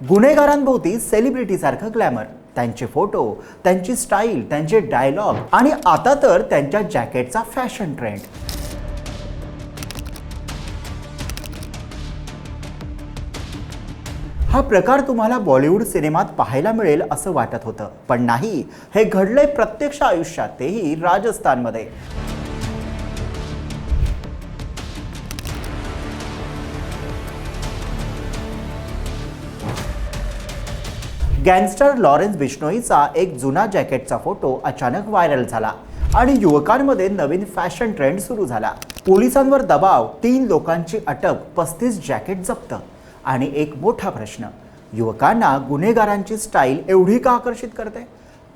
गुन्हेगारांभोवती सेलिब्रिटीसारखं ग्लॅमर त्यांचे फोटो त्यांची स्टाईल त्यांचे डायलॉग आणि आता तर त्यांच्या जॅकेटचा फॅशन ट्रेंड हा प्रकार तुम्हाला बॉलिवूड सिनेमात पाहायला मिळेल असं वाटत होतं. पण नाही हे घडलंय प्रत्यक्ष आयुष्यात तेही राजस्थानमध्ये. गँगस्टर लॉरेन्स बिश्नोईचा एक जुना जॅकेटचा फोटो अचानक व्हायरल झाला आणि युवकांमध्ये नवीन फॅशन ट्रेंड सुरू झाला. पोलिसांवर दबाव तीन लोकांची अटक पस्तीस जॅकेट जप्त आणि एक मोठा प्रश्न युवकांना गुन्हेगारांची स्टाईल एवढी का आकर्षित करते?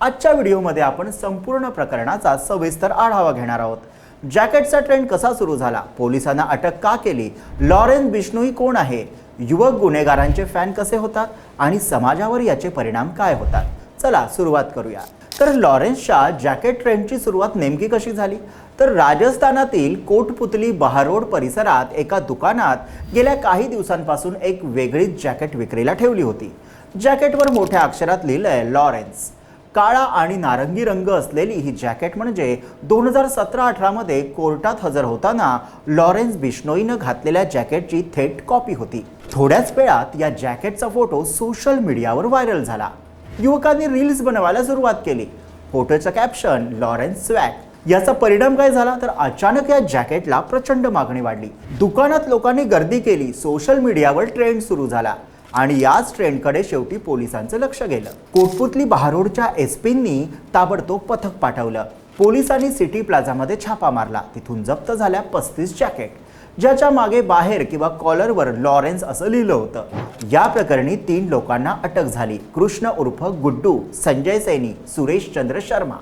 आजच्या व्हिडिओमध्ये आपण संपूर्ण प्रकरणाचा सविस्तर आढावा घेणार आहोत. जॅकेटचा ट्रेंड कसा सुरू झाला? पोलिसांना अटक का केली? लॉरेन्स बिश्नोई कोण आहे? युवक गुन्हेगारांचे फॅन कसे होतात आणि समाजावर याचे परिणाम काय होतात? चला सुरुवात करूया. तर लॉरेन्सच्या जॅकेट ट्रेंडची सुरुवात नेमकी कशी झाली? तर राजस्थानातील कोटपुतली बहारोड परिसरात एका दुकानात गेल्या काही दिवसांपासून एक वेगळीच जॅकेट विक्रीला ठेवली होती. जॅकेटवर मोठ्या अक्षरात लिहिलंय लॉरेन्स. काळा आणि नारंगी रंग असलेली ही जॅकेट म्हणजे दोन हजार सतरा अठरामध्ये कोर्टात हजर होताना लॉरेन्स बिश्नोईनं घातलेल्या जॅकेटची थेट कॉपी होती. थोड्याच वेळात या जॅकेटचा फोटो सोशल मीडियावर व्हायरल झाला. युवकांनी रील्स बनवायला सुरुवात केली. फोटोचं कॅप्शन लॉरेन्स स्वॅक याचा परिणाम काय झाला? तर अचानक या जॅकेटला प्रचंड मागणी वाढली. दुकानात लोकांनी गर्दी केली. सोशल मीडियावर ट्रेंड सुरू झाला. आणि याच ट्रेंडकडे शेवटी पोलिसांचं लक्ष गेलं. कोटपुतली बहारोडच्या एसपींनी ताबडतोब पथक पाठवलं. पोलिसांनी सिटी प्लाझामध्ये छापा मारला. तिथून जप्त झाल्या पस्तीस जॅकेट. ज्याच्या मागे बाहेर किंवा कॉलरवर लॉरेन्स असं लिहिलं होतं. या प्रकरणी तीन लोकांना अटक झाली. कृष्ण उर्फ गुड्डू संजय सैनी सुरेश चंद्र शर्मा.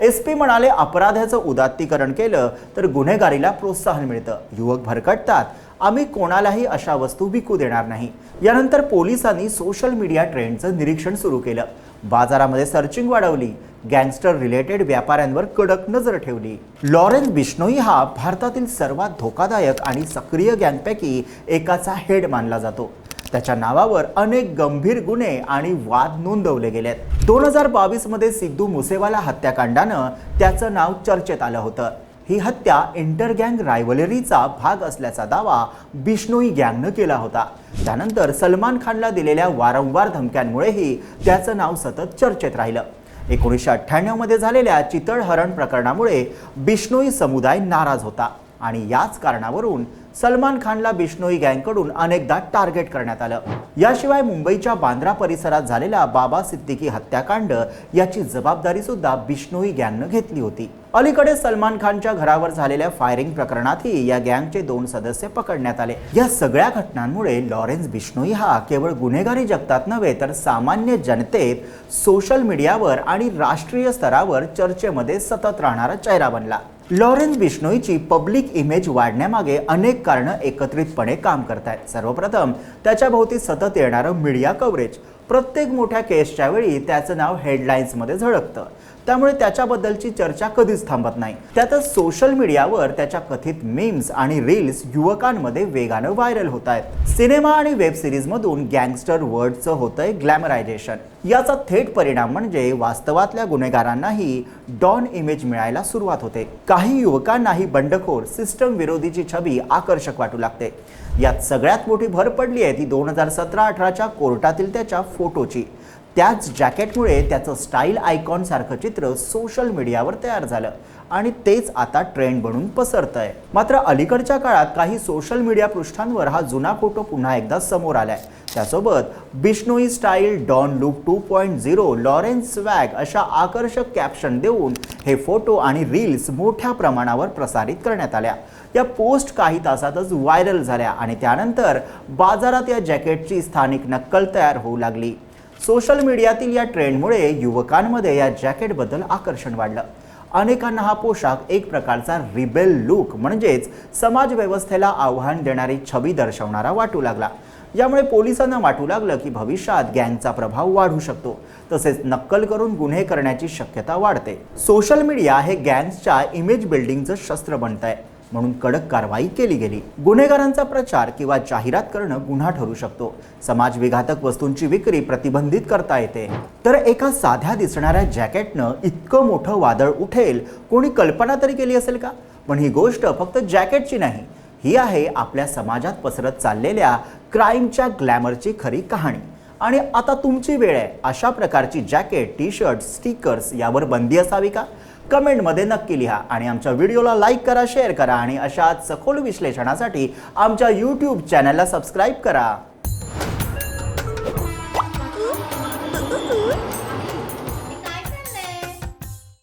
एस पी म्हणाले अपराधाचं उदात्तीकरण केलं तर गुन्हेगारीला प्रोत्साहन मिळतं. युवक भरकटतात. आम्ही कोणालाही अशा वस्तू विकू देणार नाही. यानंतर पोलिसांनी सोशल मीडिया ट्रेंडचं निरीक्षण सुरू केलं. बाजारामध्ये सर्चिंग वाढवली. गँगस्टर रिलेटेड व्यापाऱ्यांवर कडक नजर ठेवली. लॉरेन्स बिश्नोई हा भारतातील सर्वात धोकादायक आणि सक्रिय गँगपैकी एकाचा हेड मानला जातो. त्याच्या नावावर अनेक गंभीर गुन्हे आणि वाद नोंदवले गेलेत. दोन हजार बावीसमध्ये सिद्धू मुसेवाला हत्याकांडानं त्याचं नाव चर्चेत आलं होतं. ही हत्या इंटरगँग रायव्हलरीचा भाग असल्याचा दावा बिश्नोई गँगनं केला होता. त्यानंतर सलमान खानला दिलेल्या वारंवार धमक्यांमुळेही त्याचं नाव सतत चर्चेत राहिलं. एकोणीसशे अठ्ठ्याण्णवमध्ये झालेल्या चितळहरण प्रकरणामुळे बिश्नोई समुदाय नाराज होता आणि याच कारणावरून सलमान खानला बिष्णोई गँगकडून अनेकदा टार्गेट करण्यात आलं. याशिवाय मुंबईच्या बांद्रा परिसरात झालेला बाबा सिद्दीकी हत्याकांड याची जबाबदारी सुद्धा बिष्णोई गँगनं घेतली होती. अलीकडे सलमान खानच्या घरावर झालेल्या फायरिंग प्रकरणातही या गँगचे दोन सदस्य पकडण्यात आले. या सगळ्या घटनांमुळे लॉरेन्स बिष्णोई हा केवळ गुन्हेगारी जगतात नव्हे तर सामान्य जनतेत सोशल मीडियावर आणि राष्ट्रीय स्तरावर चर्चेमध्ये सतत राहणारा चेहरा बनला. लॉरेन्स बिश्नोईची पब्लिक इमेज वाढण्यामागे अनेक कारणं एकत्रितपणे काम करत आहेत सर्वप्रथम त्याच्याभोवती सतत येणारं मीडिया कव्हरेज प्रत्येक मोठ्या केसच्या वेळी त्याचं नाव हेडलाईन्समध्ये झळकतं. त्यामुळे त्याच्याबद्दलची चर्चा कधीच थांबत नाही. त्यातच सोशल मीडियावर त्याच्या कथित मीम्स आणि रील्स युवकांमध्ये वेगानं व्हायरल होत आहेत. सिनेमा आणि वेब सिरीजमधून गँगस्टर वर्डचं होतंय ग्लॅमरायझेशन याचा थेट परिणाम म्हणजे वास्तवातल्या गुन्हेगारांनाही डॉन इमेज मिळायला सुरुवात होते. काही युवकांनाही बंडखोर सिस्टम विरोधीची छबी आकर्षक वाटू लागते. यात सगळ्यात मोठी भर पडली आहे ती दोन हजार सतरा अठराच्या कोर्टातील त्याच्या फोटोची त्याच जॅकेटमुळे त्याचं स्टाईल आयकॉनसारखं चित्र सोशल मीडियावर तयार झालं. आणि तेच आता ट्रेंड बनून पसरत आहे मात्र अलीकडच्या काळात काही सोशल मीडिया पृष्ठांवर हा जुना फोटो पुन्हा एकदा समोर आलाय. त्यासोबत Bishnoi style don look two point zero Lawrence swag अशा आकर्षक कॅप्शन देऊन हे फोटो आणि रील्स मोठ्या प्रमाणावर प्रसारित करण्यात आल्या. या पोस्ट काही तासातच व्हायरल झाल्या आणि त्यानंतर बाजारात या जॅकेटची स्थानिक नक्कल तयार होऊ लागली. सोशल मीडियातील या ट्रेंडमुळे युवकांमध्ये या जॅकेटबद्दल आकर्षण वाढलं. अनेकांना हा पोशाख एक प्रकारचा रिबेल लुक म्हणजेच समाज व्यवस्थेला आव्हान देणारी छबी दर्शवणारा वाटू लागला. यामुळे पोलिसांना वाटू लागलं की भविष्यात गँगचा प्रभाव वाढू शकतो. तसेच नक्कल करून गुन्हे करण्याची शक्यता वाढते. सोशल मीडिया हे गँग्सच्या इमेज बिल्डिंगचं शस्त्र बनत आहे म्हणून कडक कारवाई केली गेली. गुन्हेगारांचा प्रचार किंवा जाहिरात करणं गुन्हा ठरू शकतो. समाज विघातक वस्तूंची विक्री प्रतिबंधित करता येते. तर एका साध्या दिसणाऱ्या जॅकेटनं इतकं मोठं वादळ उठेल कोणी कल्पना तरी केली असेल का? पण ही गोष्ट फक्त जॅकेटची नाही. ही आहे आपल्या समाजात पसरत चाललेल्या क्राईमच्या ग्लॅमरची खरी कहाणी. आणि आता तुमची वेळ आहे. अशा प्रकारची जॅकेट टी शर्ट स्टिकर्स यावर बंदी असावी का? कमेंटमध्ये नक्की लिहा आणि आमच्या व्हिडिओला लाईक करा शेअर करा आणि अशाच सखोल विश्लेषणासाठी आमच्या यूट्यूब चॅनलला सबस्क्राईब करा.